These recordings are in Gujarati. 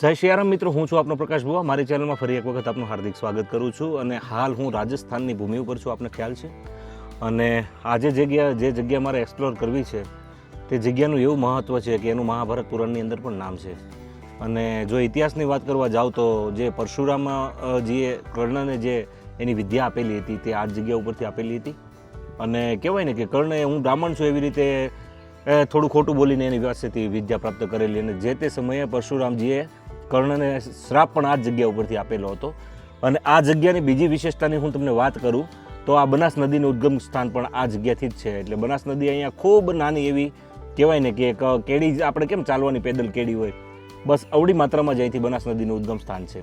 જય શિયારામ મિત્રો, હું છું આપનો પ્રકાશ બુવા મારી ચેનલમાં ફરી એક વખત આપનું હાર્દિક સ્વાગત કરું છું અને હાલ હું રાજસ્થાનની ભૂમિ ઉપર છું, આપને ખ્યાલ છે? અને આ જે જગ્યા જે જગ્યા મારે એક્સપ્લોર કરવી છે, તે જગ્યાનું એવું મહત્ત્વ છે કે એનું મહાભારત પુરાણની અંદર પણ નામ છે. અને જો ઇતિહાસની વાત કરવા જાવ તો જે પરશુરામજીએ કર્ણને જે એની વિદ્યા આપેલી હતી, તે આ જગ્યા ઉપરથી આપેલી હતી. અને કહેવાય ને કે કર્ણએ, હું બ્રાહ્મણ છું એવી રીતે થોડું ખોટું બોલીને એની પાસેથી વિદ્યા પ્રાપ્ત કરેલી અને જે તે સમયે પરશુરામજીએ કર્ણને શ્રાપ પણ આ જ જગ્યા ઉપરથી આપેલો હતો. અને આ જગ્યાની બીજી વિશેષતાની હું તમને વાત કરું, તો આ બનાસ નદીનું ઉદ્ગમ સ્થાન પણ આ જગ્યાથી જ છે. એટલે બનાસ નદી અહીંયા ખૂબ નાની એવી કહેવાય ને કે કેડી આપણે કેમ ચાલવાની પેદલ કેડી હોય? બસ અવડી માત્રામાં જ બનાસ નદીનું ઉદ્ગમ સ્થાન છે.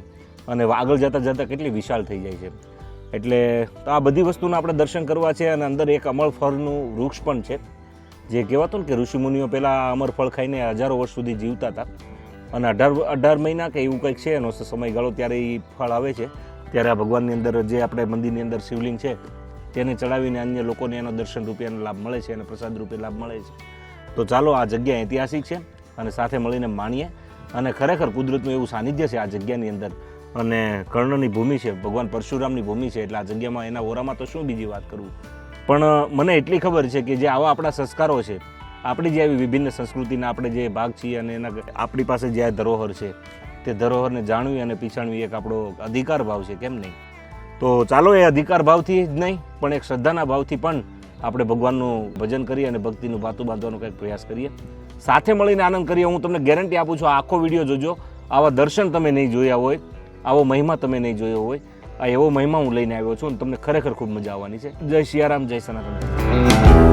અને આગળ જતાં જતાં કેટલી વિશાળ થઈ જાય છે. એટલે તો આ બધી વસ્તુના આપણે દર્શન કરવા છે અને અંદર એક અમર ફળનું વૃક્ષ પણ છે. જે કહેવાતું ને કે ઋષિમુનિઓ પહેલાં અમરફળ ખાઈને હજારો વર્ષ સુધી જીવતા હતા. અને અઢાર અઢાર મહિના કે એવું કંઈક છે, એનો સમયગાળો ત્યારે એ ફળ આવે છે. ત્યારે આ ભગવાનની અંદર જે આપણે મંદિરની અંદર શિવલિંગ છે, તેને ચડાવીને અન્ય લોકોને એનો દર્શન રૂપે એનો લાભ મળે છે અને પ્રસાદ રૂપે લાભ મળે છે. તો ચાલો, આ જગ્યા ઐતિહાસિક છે અને સાથે મળીને માણીએ. અને ખરેખર કુદરતનું એવું સાનિધ્ય છે આ જગ્યાની અંદર. અને કર્ણની ભૂમિ છે, ભગવાન પરશુરામની ભૂમિ છે, એટલે આ જગ્યામાં એના ઓરામાં તો શું બીજી વાત કરવું પણ મને એટલી ખબર છે કે જે આવા આપણા સંસ્કારો છે આપણી જે આવી વિભિન્ન સંસ્કૃતિના આપણે જે ભાગ છીએ અને એના આપણી પાસે જે આ ધરોહર છે, તે ધરોહરને જાણવી અને પીછાણવી એક આપણો અધિકાર ભાવ છે, કેમ નહીં? તો ચાલો એ અધિકાર ભાવથી જ નહીં, પણ એક શ્રદ્ધાના ભાવથી પણ આપણે ભગવાનનું ભજન કરીએ અને ભક્તિનું ભાતું બાંધવાનો કંઈક પ્રયાસ કરીએ. સાથે મળીને આનંદ કરીએ, હું તમને ગેરંટી આપું છું આખો વીડિયો જોજો. આવા દર્શન તમે નહીં જોયા હોય, આવો મહિમા તમે નહીં જોયો હોય, આ એવો મહિમા હું લઈને આવ્યો છું અને તમને ખરેખર ખૂબ મજા આવવાની છે. જય શિયારામ, જય સનાતન.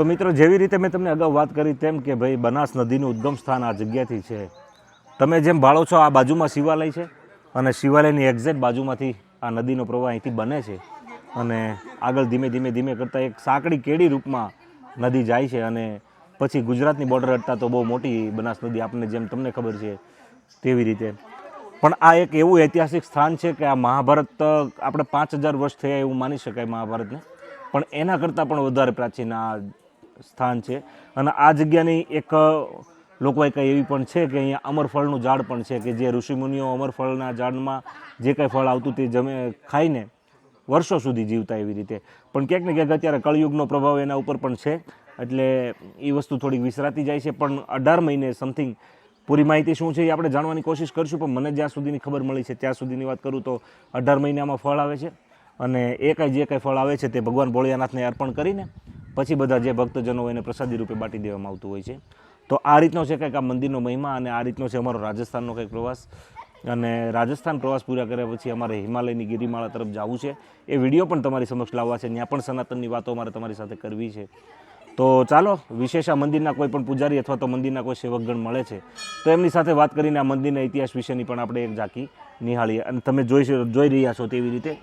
તો મિત્રો, જેવી રીતે મેં તમને અગાઉ વાત કરી તેમ કે ભાઈ, બનાસ નદીનું ઉદ્ગમ સ્થાન આ જગ્યાથી છે. તમે જેમ ભાળો છો, આ બાજુમાં શિવાલય છે અને શિવાલયની એક્ઝેક્ટ બાજુમાંથી આ નદીનો પ્રવાહ અહીંથી બને છે અને આગળ ધીમે ધીમે ધીમે કરતાં એક સાંકડી કેડી રૂપમાં નદી જાય છે અને પછી ગુજરાતની બોર્ડર હટતા તો બહુ મોટી બનાસ નદી આપણને જેમ તમને ખબર છે તેવી રીતે. પણ આ એક એવું ઐતિહાસિક સ્થાન છે કે આ મહાભારત આપણે પાંચ હજાર વર્ષ થયા એવું માની શકાય મહાભારતને. પણ એના કરતાં પણ વધારે પ્રાચીન આ સ્થાન છે. અને આ જગ્યાની એક કંઈ એવી પણ છે કે અહીંયા અમરફળનું ઝાડ પણ છે કે જે ઋષિમુનિઓ અમરફળના ઝાડમાં જે કંઈ ફળ આવતું તે જમે, ખાઈને વર્ષો સુધી જીવતા એવી રીતે. પણ ક્યાંક ને ક્યાંક અત્યારે કળયુગનો પ્રભાવ એના ઉપર પણ છે. એટલે એ વસ્તુ થોડીક વિસરાતી જાય છે. પણ અઢાર મહિને સમથિંગ પૂરી માહિતી શું છે એ આપણે જાણવાની કોશિશ કરીશું. પણ મને જ્યાં સુધીની ખબર મળી છે, ત્યાં સુધીની વાત કરું તો અઢાર મહિનામાં ફળ આવે છે. અને એ કાંઈ જે કાંઈ ફળ આવે છે તે ભગવાન ભોળિયાનાથને અર્પણ કરીને પછી બધા જે ભક્તજનો હોય એને પ્રસાદી રૂપે બાટી દેવામાં આવતું હોય છે. તો આ રીતનો છે કંઈક આ મંદિરનો મહિમા અને આ રીતનો છે અમારો રાજસ્થાનનો કંઈક પ્રવાસ. અને રાજસ્થાન પ્રવાસ પૂરા કર્યા પછી અમારે હિમાલયની ગિરિમાળા તરફ જવું છે. એ વીડિયો પણ તમારી સમક્ષ લાવવા છે. ત્યાં પણ સનાતનની વાતો અમારે તમારી સાથે કરવી છે. તો ચાલો, વિશેષ આ મંદિરના કોઈ પણ પૂજારી અથવા તો મંદિરના કોઈ સેવકગણ મળે છે, તો એમની સાથે વાત કરીને આ મંદિરના ઇતિહાસ વિશેની પણ આપણે એક ઝાંકી નિહાળીએ. અને તમે જોઈ જોઈ રહ્યા છો તેવી રીતે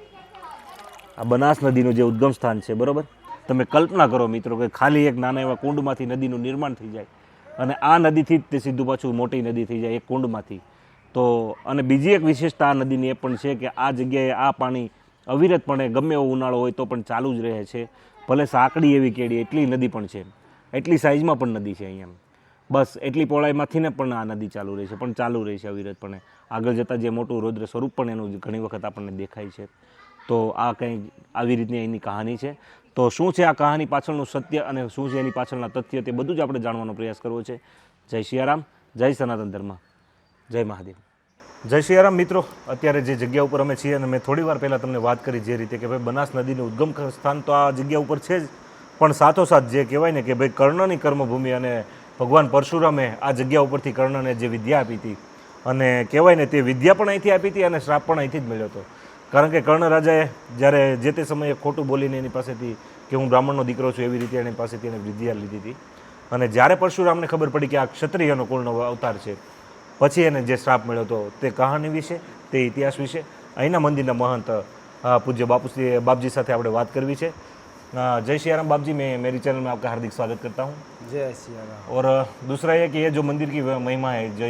આ બનાસ નદીનું જે ઉદ્ગમ સ્થાન છે, બરોબર? તમે કલ્પના કરો મિત્રો કે ખાલી એક નાના એવા કુંડમાંથી નદીનું નિર્માણ થઈ જાય અને આ નદીથી જ તે સીધું પાછું મોટી નદી થઈ જાય એક કુંડમાંથી. તો અને બીજી એક વિશેષતા આ નદીની એ પણ છે કે આ જગ્યાએ આ પાણી અવિરતપણે ગમે એવો ઉનાળો હોય તો પણ ચાલુ જ રહે છે. ભલે સાંકડી એવી કેડી, એટલી નદી પણ છે. એટલી સાઇઝમાં પણ નદી છે અહીંયા બસ એટલી પહોળાઈમાંથી ને પણ આ નદી ચાલુ રહે છે, પણ ચાલુ રહે છે અવિરતપણે. આગળ જતાં જે મોટું રૌદ્ર સ્વરૂપ પણ એનું ઘણી વખત આપણને દેખાય છે. તો આ કંઈ આવી રીતની એની કહાની છે. તો શું છે આ કહાની પાછળનું સત્ય અને શું છે એની પાછળના તથ્ય તે બધું જ આપણે જાણવાનો પ્રયાસ કરવો છે. જય સિયારામ જય સનાતન ધર્મ, જય મહાદેવ. જય સિયારામ મિત્રો, અત્યારે જે જગ્યા ઉપર અમે છીએ અને મેં થોડી વાર પહેલાં તમને વાત કરી જે રીતે કે ભાઈ બનાસ નદીનું ઉદ્ગમ સ્થાન તો આ જગ્યા ઉપર છે જ, પણ સાથોસાથ જે કહેવાય ને કે ભાઈ કર્ણની કર્મભૂમિ અને ભગવાન પરશુરામે આ જગ્યા ઉપરથી કર્ણને જે વિદ્યા આપી હતી, અને કહેવાય ને તે વિદ્યા પણ અહીંથી આપી હતી અને શ્રાપ પણ અહીંથી જ મળ્યો હતો. કારણ કે કર્ણ રાજાએ જ્યારે જે તે સમયે ખોટું બોલીને એની પાસેથી કે હું બ્રાહ્મણનો દીકરો છું એવી રીતે એની પાસેથી એને વિદ્યા લીધી હતી અને જ્યારે પરશુરામને ખબર પડી કે આ ક્ષત્રિયનો કુળનો અવતાર છે પછી એને જે શ્રાપ મળ્યો હતો તે કહાની વિશે તે ઇતિહાસ વિશે અહીંના મંદિરના મહંત અ, પૂજ્ય બાપુશ્રી બાપજી સાથે આપણે વાત કરવી છે અ, जय श्री राम बाप जी मैं मेरी चैनल में आपका हार्दिक स्वागत करता हूँ जय सिया राम। और दूसरा ये कि ये जो मंदिर की महिमा है जो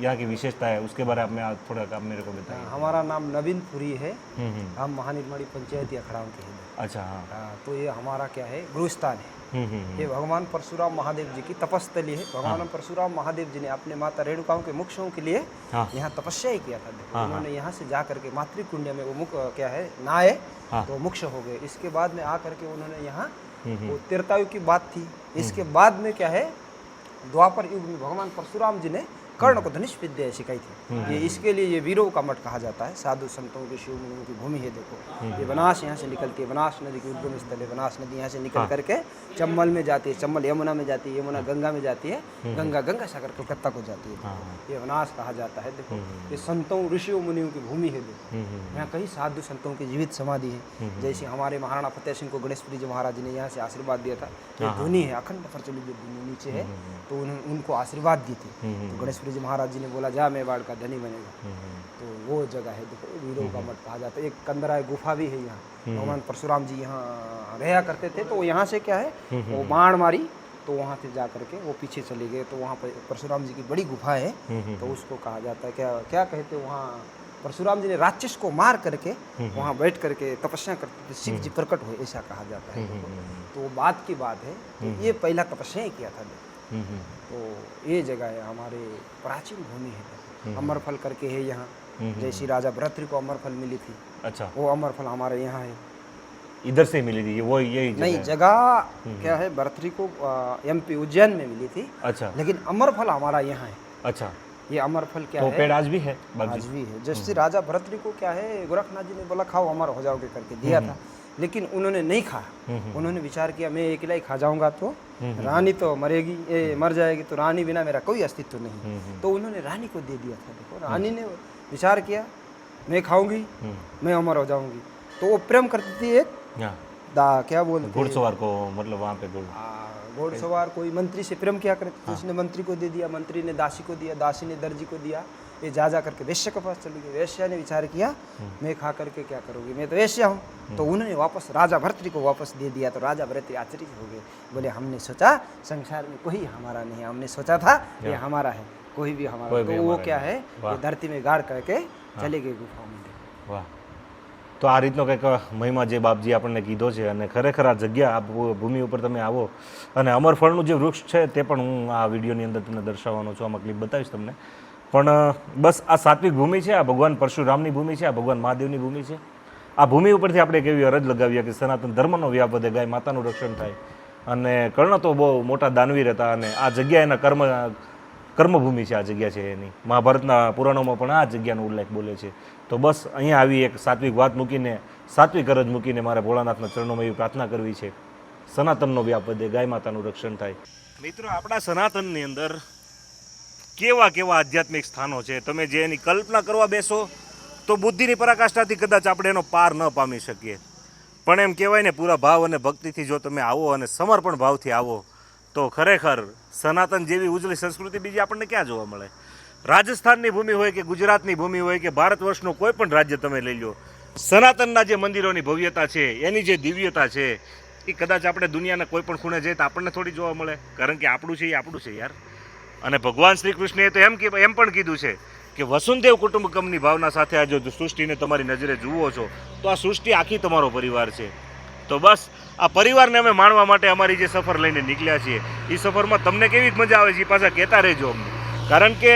यहाँ की विशेषता है उसके बारे में आप थोड़ा आप मेरे को बताइए। हमारा नाम नवीन पुरी है। हम्म, हम्म, हम महानिर्माणी पंचायती अखड़ाओं के हैं। अच्छा हाँ। हाँ, तो ये हमारा क्या है? गुरुस्थान है। हम्म, ये भगवान परशुराम महादेव जी की तपस्थली है। भगवान हाँ। परशुराम महादेव जी ने अपने माता रेणुकाओं के मुक्षों के लिए हाँ। यहाँ तपस्या ही किया था। हाँ, उन्होंने यहाँ से जा करके मातृकुंड में वो मुख क्या है? नहाए हाँ। तो मुक्ष हो गए। इसके बाद में आकर के उन्होंने यहाँ हम्म, हम्म, वो तिरतायु की बात थी इसके बाद में क्या है द्वापर युग में भगवान परशुराम जी ने कर्ण को धनुष विद्या सिखाई थी। ये इसके लिए ये वीरों का मठ कहा जाता है। साधु संतों के शिव मुनियों की भूमि है देखो। ये बनास यहाँ से निकलती है। बनास नदी की उद्गम स्थल है। बनास नदी यहाँ से निकल करके चम्बल में जाती है। चम्बल यमुना में जाती है। यमुना गंगा में जाती है। गंगा गंगा सागर कोलकाता को जाती है। हाँ। ये बनास कहा जाता है। देखो ये संतों ऋषियों मुनियों की भूमि है। देखो हम्म, हम्म, यहाँ कई साधु संतों की जीवित समाधि है। जैसे हमारे महाराणा फतेह सिंह को गणेशपुरी जी महाराज ने यहाँ से आशीर्वाद दिया था। ये धुनी है अखंड प्रचलित जो नीचे है तो उन्होंने उनको आशीर्वाद दी थी। हम्म, तो गणेशपुरी जी महाराज जी ने बोला जा मेवाड़ का धनी बनेगा। हम्म, तो वो जगह है देखो वीरों का मठ कहा जाता है। एक कंदरा गुफा भी है यहाँ। भगवान परशुराम जी यहाँ रहा करते थे तो यहाँ से क्या है वो बाण मारी तो वहाँ से जा करके वो पीछे चले गए। तो वहाँ पर परशुराम जी की बड़ी गुफा है हम्म, तो उसको कहा जाता है क्या क्या कहते वहाँ परशुराम जी ने राक्षस को मार करके वहाँ बैठ करके तपस्या करते थे शिव जी प्रकट हुए ऐसा कहा जाता है। तो वो बात की बात है तो ये पहला तपस्या किया था। हम्म, हम्म, तो ये जगह है हमारे प्राचीन भूमि है। अमरफल करके है यहाँ। जैसी राजा भरतरी को अमरफल मिली थी अच्छा। वो अमरफल हमारे यहाँ है। इधर से मिली थी वो यही नहीं जगह क्या है भरतरी को एमपी उज्जैन में मिली थी। अच्छा। लेकिन अमरफल हमारा यहाँ है। अच्छा। ये अमरफल क्या तो है? पेड़ आज भी है आज भी है। जैसे राजा भरतरी को क्या है गोरखनाथ जी ने बोला खाओ अमर हो जाओगे करके दिया था। लेकिन उन्होंने नहीं खाया। उन्होंने विचार किया मैं अकेला ही खा जाऊँगा तो रानी तो मरेगी ए, मर जाएगी तो रानी बिना मेरा कोई अस्तित्व नहीं। तो उन्होंने रानी को दे दिया था। देखो रानी ने विचार किया मैं खाऊँगी मैं अमर हो जाऊँगी। तो वो प्रेम करती थी एक हाँ दा क्या बोल घुड़सवार को मतलब वहाँ पे घोड़सवार कोई मंत्री से प्रेम किया करते थे उसने मंत्री को दे दिया मंत्री ने दासी को दिया दासी ने दर्जी को दिया। ये जा जा करके वेश्या के पास चली गई वेश्या ने विचार किया मैं खा करके क्या करूँगी मैं तो वेश्या हूँ तो उन्होंने वापस राजा भरतरी को वापस दे दिया तो राजा भरतरी आश्चर्य हो गए बोले हमने सोचा संसार में कोई हमारा नहीं है हमने सोचा था ये हमारा है कोई भी हमारा कोई भी तो वो हमारा क्या नहीं। है वाह। ये धरती में गाड़ करके चले गए गुफा में વાહ તો આ રીતનો કંઈક મહિમા જે બાપજી આપણને કીધો છે અને ખરેખર આ જગ્યા આ ભૂ- ભૂમિ ઉપર તમે આવો અને અમરફળનું જે વૃક્ષ છે તે પણ હું આ વિડીયોની અંદર તમને દર્શાવવાનો છું આમાં ક્લિપ બતાવીશ તમને પણ બસ આ સાત્વિક ભૂમિ છે, આ ભગવાન પરશુરામની ભૂમિ છે, આ ભગવાન મહાદેવની ભૂમિ છે. આ ભૂમિ ઉપરથી આપણે એક એવી અરજ લગાવીએ કે સનાતન ધર્મનો વ્યાપ વધે, ગાય માતાનું રક્ષણ થાય. અને કર્ણ તો બહુ મોટા દાનવીર હતા અને આ જગ્યા એના કર્મ, કર્મભૂમિ છે, આ જગ્યા છે એની. મહાભારતના પુરાણોમાં પણ આ જગ્યાનો ઉલ્લેખ બોલે છે. તો બસ અહીંયા આવી એક સાત્વિક વાત મૂકીને, સાત્વિક અરજ મૂકીને મારે ભોળાનાથના ચરણોમાં એવી પ્રાર્થના કરવી છે. સનાતનનો વ્યાપ વધે, ગાય માતાનું રક્ષણ થાય. મિત્રો, આપણા સનાતનની અંદર કેવા કેવા આધ્યાત્મિક સ્થાનો છે? તમે જે એની કલ્પના કરવા બેસો, તો બુદ્ધિની પરાકાષ્ઠાથી કદાચ આપણે એનો પાર ન પામી શકીએ. પણ એમ કહેવાય ને, પૂરા ભાવ અને ભક્તિથી જો તમે આવો અને સમર્પણ ભાવથી આવો, તો ખરેખર સનાતન જેવી ઉજળી સંસ્કૃતિ બીજી આપણને ક્યાં જોવા મળે? રાજસ્થાનની ભૂમિ હોય કે ગુજરાતની ભૂમિ હોય કે ભારત વર્ષનું કોઈ પણ રાજ્ય તમે લઈ લો, સનાતનના જે મંદિરોની ભવ્યતા છે, એની જે દિવ્યતા છે, એ કદાચ આપણે દુનિયાના કોઈ પણ ખૂણે જઈએ તો આપણને થોડી જોવા મળે. કારણ કે આપણું છે એ આપણું છે યાર. અને ભગવાન શ્રી કૃષ્ણએ તો એમ એમ પણ કીધું છે કે વસુંદેવ કુટુંબકમની ભાવના સાથે આ જો સૃષ્ટિને તમારી નજરે જુઓ છો, તો આ સૃષ્ટિ આખી તમારો પરિવાર છે. તો બસ, આ પરિવારને અમે માણવા માટે અમારી જે સફર લઈને નીકળ્યા છીએ એ સફરમાં તમને કેવી મજા આવે છે એ પાછા કહેતા રહેજો અમને. કારણ કે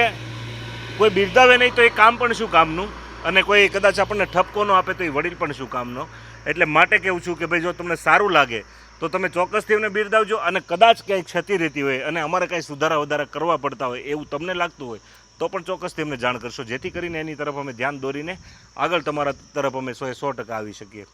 કોઈ બિરદાવે નહીં તો એ કામ પણ શું કામનું? અને કોઈ કદાચ આપણને ઠપકો ન આપે તો એ વડીલ પણ શું કામનો? એટલે માટે કહેવું છું કે ભાઈ, જો તમને સારું લાગે તો તમે ચોક્કસથી એમને બિરદાવજો અને કદાચ ક્યાંય ક્ષતિ રહેતી હોય અને અમારે કાંઈ સુધારા વધારા કરવા પડતા હોય એવું તમને લાગતું હોય, તો પણ ચોક્કસથી એમને જાણ કરશો. જેથી કરીને એની તરફ અમે ધ્યાન દોરીને આગળ તમારા તરફ અમે સો સો ટકા આવી શકીએ.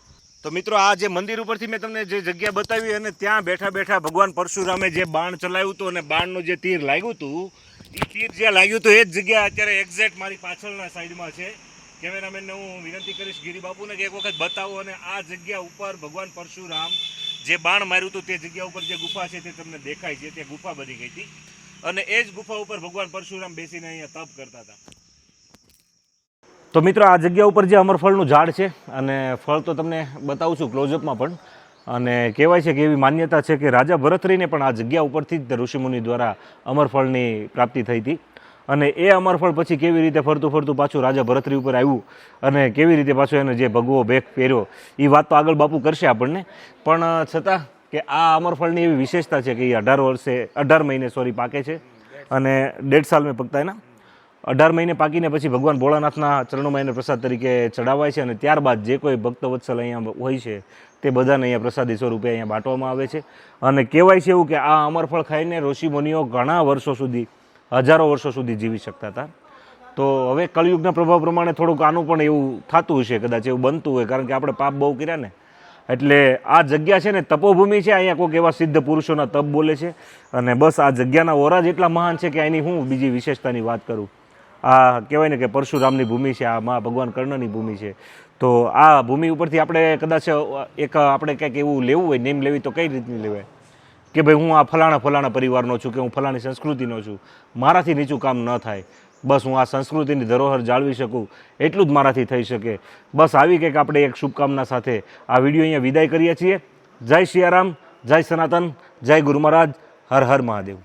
તો મિત્રો, આ જે મંદિર ઉપરથી મેં તમને જે જગ્યા બતાવી અને ત્યાં બેઠા બેઠા ભગવાન પરશુરામે જે બાણ ચલાવ્યું હતું અને બાણનું જે તીર લાગ્યું હતું એ તીર જ્યાં લાગ્યું હતું એ જ જગ્યા અત્યારે એક્ઝેક્ટ મારી પાછળના સાઈડમાં છે. કેમેરામેનને હું વિનંતી કરીશ, ગિરિબાપુને કે એક વખત બતાવો અને આ જગ્યા ઉપર ભગવાન પરશુરામ જે બાણ માર્યું હતું તે જગ્યા ઉપર જે ગુફા છે તે તમને દેખાય છે, તે ગુફા બની ગઈ હતી. અને એ જ ગુફા ઉપર ભગવાન પરશુરામ બેસીને અહીંયા તપ કરતા હતા. તો મિત્રો, આ જગ્યા ઉપર જે અમરફળનું ઝાડ છે અને ફળ તો તમને બતાવું છું ક્લોઝઅપમાં પણ. અને કહેવાય છે કે એવી માન્યતા છે કે રાજા ભરતરીને પણ આ જગ્યા ઉપરથી જ ઋષિમુનિ દ્વારા અમરફળની પ્રાપ્તિ થઈ હતી. અને એ અમરફળ પછી કેવી રીતે ફરતું ફરતું પાછું રાજા ભરતરી ઉપર આવ્યું અને કેવી રીતે પાછો એને જે ભગવો ભેખ પહેર્યો એ વાત તો આગળ બાપુ કરશે આપણને. પણ છતાં કે આ અમરફળની એવી વિશેષતા છે કે એ અઢાર વર્ષે, અઢાર મહિને સોરી પાકે છે. અને દેઢ સાલ મેં પકતા એના. અઢાર મહિને પાકીને પછી ભગવાન ભોળાનાથના ચરણોમાં એને પ્રસાદ તરીકે ચડાવાય છે અને ત્યારબાદ જે કોઈ ભક્ત વત્સલ અહીંયા હોય છે, તે બધાને અહીંયા પ્રસાદી સ્વરૂપે અહીંયા બાંટવામાં આવે છે. અને કહેવાય છે એવું કે આ અમરફળ ખાઈને ઋષિમુનિઓ ઘણા વર્ષો સુધી હજારો વર્ષો સુધી જીવી શકતા હતા. તો હવે કલયુગના પ્રભાવ પ્રમાણે થોડુંક આનું પણ એવું થતું હશે, કદાચ એવું બનતું હોય, કારણ કે આપણે પાપ બહુ કર્યા ને. એટલે આ જગ્યા છે ને, તપોભૂમિ છે, અહીંયા કોઈક એવા સિદ્ધ પુરુષોના તપ બોલે છે. અને બસ આ જગ્યાના ઓરા જ એટલા મહાન છે કે એની હું બીજી વિશેષતાની વાત કરું. આ કહેવાય ને કે પરશુરામની ભૂમિ છે, આ મા ભગવાન કર્ણની ભૂમિ છે. તો આ ભૂમિ ઉપરથી આપણે કદાચ એક આપણે કંઈક એવું લેવું હોય, નેમ લેવી, તો કઈ રીતની લેવાય? કે ભાઈ હું આ ફલાણા ફલાણા પરિવારનો છું કે હું ફલાણી સંસ્કૃતિનો છું, મારાથી નીચું કામ ન થાય. બસ હું આ સંસ્કૃતિની ધરોહર જાળવી શકું. એટલું જ મારાથી થઈ શકે. બસ આવી કંઈક આપણે એક શુભકામના સાથે આ વીડિયો અહીંયા વિદાય કરીએ છીએ. જય સિયારામ જય સનાતન, જય ગુરુ મહારાજ, હર હર મહાદેવ.